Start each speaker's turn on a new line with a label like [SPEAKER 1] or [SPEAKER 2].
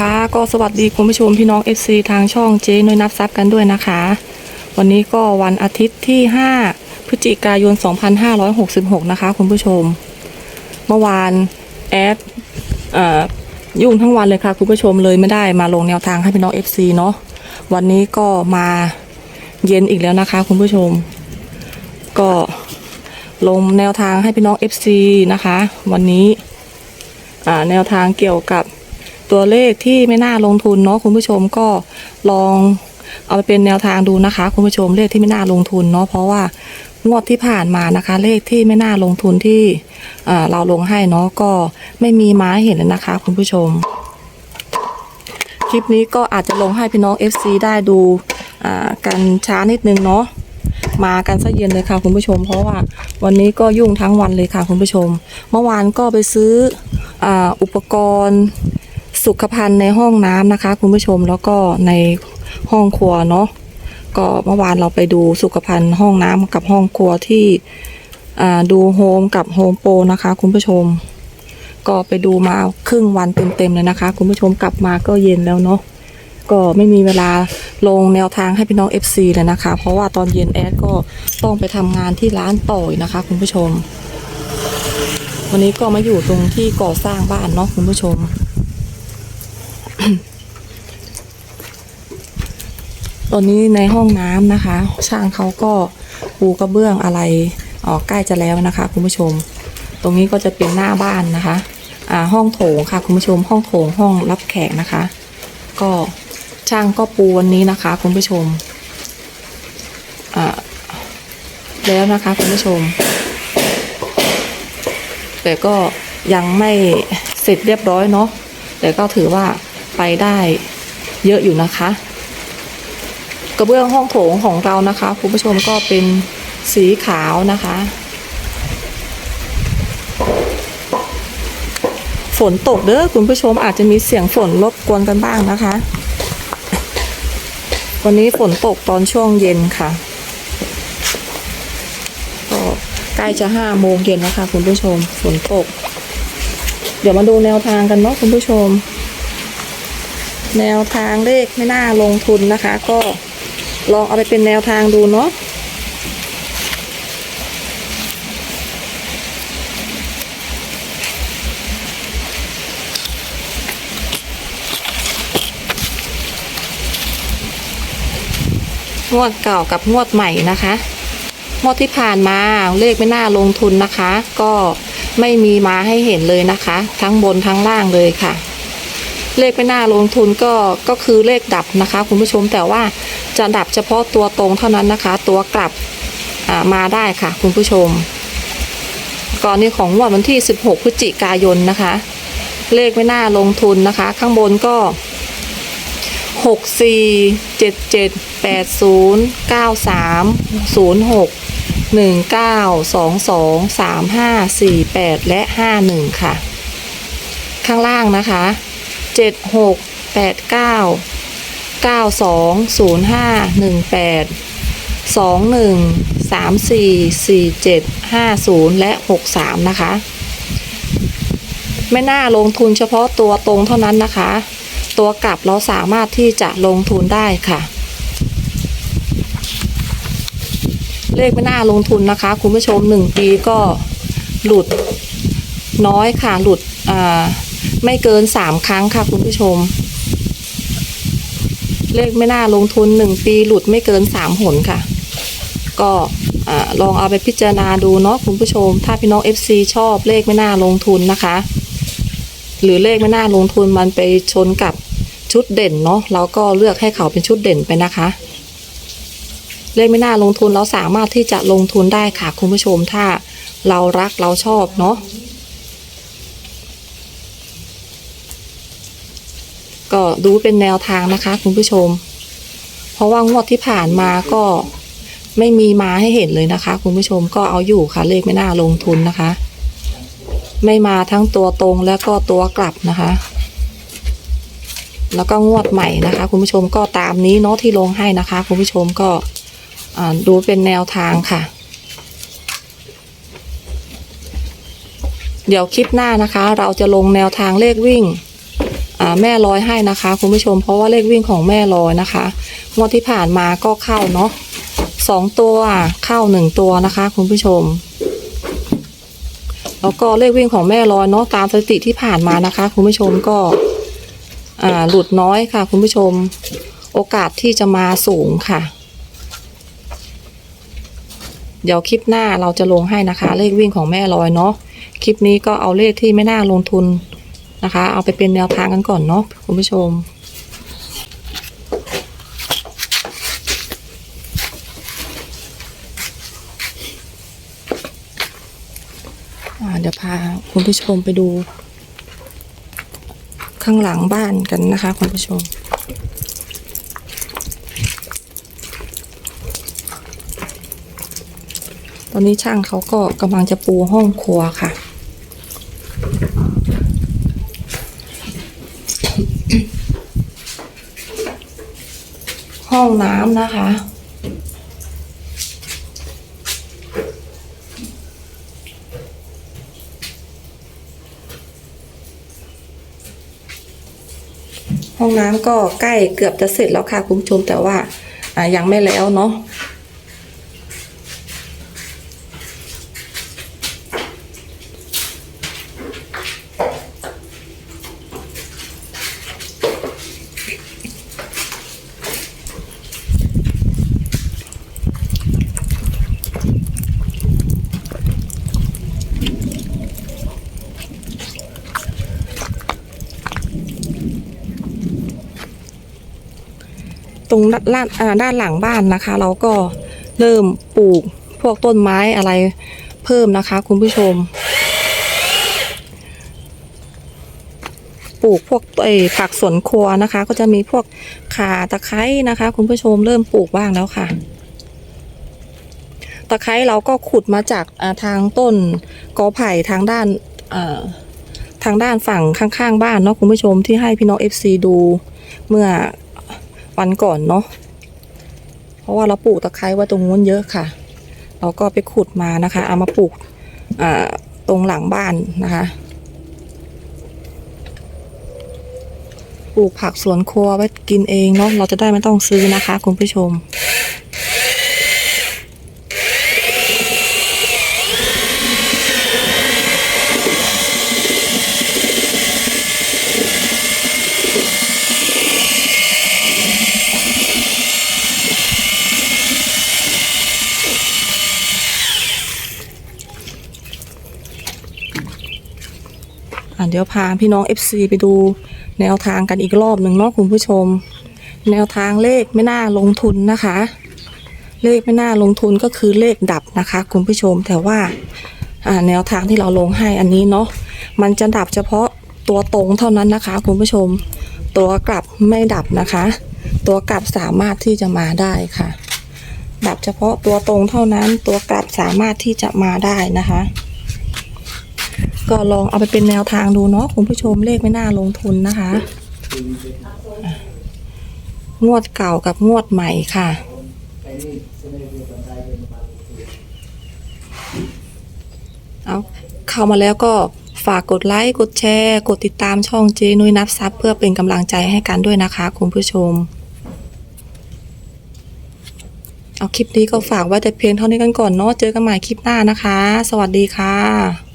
[SPEAKER 1] คะ ก็สวัสดีคุณผู้ชมพี่น้อง FC ทางช่องเจ๊น้อยนับซับกันด้วยนะคะ วันนี้ก็วันอาทิตย์ที่ 5 พฤศจิกายน 2566 นะคะ คุณผู้ชม เมื่อวานแอดอยุ่งทั้งวันเลยค่ะ คุณผู้ชมเลยไม่ได้มาลงแนวทางให้พี่น้อง FC เนาะวันนี้ก็มาเย็นอีกแล้วนะคะ คุณผู้ชม ก็ลงแนวทางให้พี่น้อง FC นะคะ วันนี้แนวทางเกี่ยวกับ ตัวเลขที่ไม่น่าลงทุนเนาะคุณผู้ชมก็ลองเอาไปเป็นแนวทางดูนะคะ คุณผู้ชมเลขที่ไม่น่าลงทุนเนาะเพราะว่างวดที่ผ่านมานะคะ เลขที่ไม่น่าลงทุนที่เราลงให้เนาะก็ไม่มีม้าเห็นเลยนะคะ คุณผู้ชม คลิปนี้ก็อาจจะลงให้พี่น้อง FC ได้ดูกันช้านิดนึงเนาะมากันซะเย็นเลยค่ะคุณผู้ชม เพราะว่าวันนี้ก็ยุ่งทั้งวันเลยค่ะคุณผู้ชม เมื่อวานก็ไปซื้อออุปกรณ์ สุขภัณฑ์ในห้องน้ำนะคะ คุณผู้ชมแล้วก็ในห้องครัวเนาะก็เมื่อวานเราไปดูสุขภัณฑ์ห้องน้ำกับห้องครัวที่ดูโฮมกับโฮมโปรนะคะ คุณผู้ชม ก็ไปดูมาครึ่งวันเต็มๆเลยนะคะ คุณผู้ชมกลับมาก็เย็นแล้วเนาะก็ไม่มีเวลาลงแนวทางให้พี่น้อง FC เลยนะคะ เพราะว่าตอนเย็นแอดก็ต้องไปทำงานที่ร้านต่อยนะคะ คุณผู้ชม วันนี้ก็มาอยู่ตรงที่ก่อสร้างบ้านเนาะคุณผู้ชม ตอนนี้ในห้องน้ำนะคะ ช่างเขาก็ปูกระเบื้องอะไรออกใกล้จะแล้วนะคะ คุณผู้ชม ตรงนี้ก็จะเป็นหน้าบ้านนะคะอ่าห้องโถงค่ะ คุณผู้ชม ห้องโถงห้องรับแขกนะคะ ก็ช่างก็ปูวันนี้นะคะ คุณผู้ชมอ่าแล้วนะคะคุณผู้ชม แต่ก็ยังไม่เสร็จเรียบร้อยเนาะแต่ก็ถือว่า ไปได้เยอะอยู่นะคะ กระเบื้องห้องโถงของเรานะคะคุณผู้ชมก็เป็นสีขาวนะคะ ฝนตกเด้อคุณผู้ชมอาจจะมีเสียงฝนรบกวนกันบ้างนะคะ วันนี้ฝนตกตอนช่วงเย็นค่ะก็ใกล้จะห้าโมงเย็นแล้วค่ะคุณผู้ชมฝนตก เดี๋ยวมาดูแนวทางกันเนาะคุณผู้ชม แนวทางเลขไม่น่าลงทุนนะคะ ก็ลองเอาไปเป็นแนวทางดูเนาะงวดเก่ากับงวดใหม่นะคะงวดที่ผ่านมาเลขไม่น่าลงทุนนะคะ ก็ไม่มีมาให้เห็นเลยนะคะ ทั้งบนทั้งล่างเลยค่ะ เลขไม่น่าลงทุนก็ก็คือเลขดับนะคะ คุณผู้ชมแต่ว่าจะดับเฉพาะตัวตรงเท่านั้นนะคะ ตัวกลับมาได้ค่ะ คุณผู้ชมก่อนนี้ของงวดวันที่ 16 พฤศจิกายนนะคะ เลขไม่น่าลงทุนนะคะ ข้างบนก็หกสี่เจ็ดเจ็ดแปดศูนย์เก้าสามศูนย์หกหนึ่งเก้าสองสองสามห้าสี่แปดและห้าหนึ่งค่ะ ข้างล่างนะคะ เจ็ดหกแปดเก้าเก้าสองศูนย์ห้าหนึ่งแปดสองหนึ่งสามสี่สี่เจ็ดห้าศูนย์และหกสามนะคะไม่น่าลงทุนเฉพาะตัวตรงเท่านั้นนะคะ ตัวกลับเราสามารถที่จะลงทุนได้ค่ะ เลขไม่น่าลงทุนนะคะ คุณผู้ชมหนึ่งปีก็หลุดน้อยค่ะหลุดอ่า ไม่เกินสามครั้งค่ะคุณผู้ชม เลขไม่น่าลงทุนหนึ่งปีหลุดไม่เกินสามหนค่ะ ก็ลองเอาไปพิจารณาดูเนาะคุณผู้ชม ถ้าพี่น้อง FC ชอบเลขไม่น่าลงทุนนะคะ หรือเลขไม่น่าลงทุนมันไปชนกับชุดเด่นเนาะเราก็เลือกให้เขาเป็นชุดเด่นไปนะคะ เลขไม่น่าลงทุนเราสามารถที่จะลงทุนได้ค่ะคุณผู้ชมถ้าเรารักเราชอบเนาะ ก็ดูเป็นแนวทางนะคะ คุณผู้ชม เพราะว่างวดที่ผ่านมาก็ไม่มีมาให้เห็นเลยนะคะ คุณผู้ชมก็เอาอยู่ค่ะ เลขไม่น่าลงทุนนะคะ ไม่มาทั้งตัวตรงและก็ตัวกลับนะคะ แล้วก็งวดใหม่นะคะ คุณผู้ชมก็ตามนี้เนาะที่ลงให้นะคะ คุณผู้ชมก็ดูเป็นแนวทางค่ะเดี๋ยวคลิปหน้านะคะ เราจะลงแนวทางเลขวิ่ง แม่ลอยให้นะคะ คุณผู้ชมเพราะว่าเลขวิ่งของแม่ลอยนะคะงวดที่ผ่านมาก็เข้าเนาะสองตัวเข้าหนึ่งตัวนะคะ คุณผู้ชม แล้วก็เลขวิ่งของแม่ลอยเนาะตามสถิติที่ผ่านมานะคะ คุณผู้ชมก็หลุดน้อยค่ะ คุณผู้ชมโอกาสที่จะมาสูงค่ะ เดี๋ยวคลิปหน้าเราจะลงให้นะคะ เลขวิ่งของแม่ลอยเนาะคลิปนี้ก็เอาเลขที่ไม่น่าลงทุน นะคะ เอาไปเป็นแนวทางกันก่อนเนาะคุณผู้ชม เดี๋ยวพาคุณผู้ชมไปดู ข้างหลังบ้านกันนะคะ คุณผู้ชมตอนนี้ช่างเขาก็กำลังจะปูห้องครัวค่ะ ห้องน้ำนะคะ ห้องน้ำก็ใกล้เกือบจะเสร็จแล้วค่ะคุณผู้ชมแต่ว่ายังไม่แล้วเนาะ ตรงด้านด้านหลังบ้านนะคะ เราก็เริ่มปลูกพวกต้นไม้อะไรเพิ่มนะคะ คุณผู้ชม ปลูกพวกเออผักสวนครัวนะคะ ก็จะมีพวกข่าตะไคร้นะคะ คุณผู้ชมเริ่มปลูกบ้างแล้วค่ะตะไคร้เราก็ขุดมาจากทางต้นกอไผ่ทางด้านทางด้านฝั่งข้างๆ บ้านเนาะคุณผู้ชมที่ให้พี่น้อง FC ดู เมื่อ วันก่อนเนาะเพราะว่าเราปลูกตะไคร้ไว้ตรงนู้นเยอะค่ะ เราก็ไปขุดมานะคะ เอามาปลูกตรงหลังบ้านนะคะปลูกผักสวนครัวไว้กินเองเนาะเราจะได้ไม่ต้องซื้อนะคะ คุณผู้ชม อะเดี๋ยวพาพี่น้อง FC ไปดูแนวทางกันอีกรอบหนึ่งเนาะคุณผู้ชม แนวทางเลขไม่น่าลงทุนนะคะ เลขไม่น่าลงทุนก็คือเลขดับนะคะ คุณผู้ชมแต่ว่าอ่าแนวทางที่เราลงให้อันนี้เนาะมันจะดับเฉพาะตัวตรงเท่านั้นนะคะ คุณผู้ชม ตัวกลับไม่ดับนะคะ ตัวกลับสามารถที่จะมาได้ค่ะ ดับเฉพาะตัวตรงเท่านั้นตัวกลับสามารถที่จะมาได้นะคะ ก็ลองเอาไปเป็นแนวทางดูเนาะคุณผู้ชมเลขไม่น่าลงทุนนะคะ งวดเก่ากับงวดใหม่ค่ะ เอาเข้ามาแล้วก็ฝากกดไลค์กดแชร์ กดติดตามช่องเจนุ้ยนับซับเพื่อเป็นกำลังใจให้กันด้วยนะคะ คุณผู้ชม เอาคลิปนี้ก็ฝากไว้แต่เพียงเท่านี้กันก่อนเนาะเจอกันใหม่คลิปหน้านะคะ สวัสดีค่ะ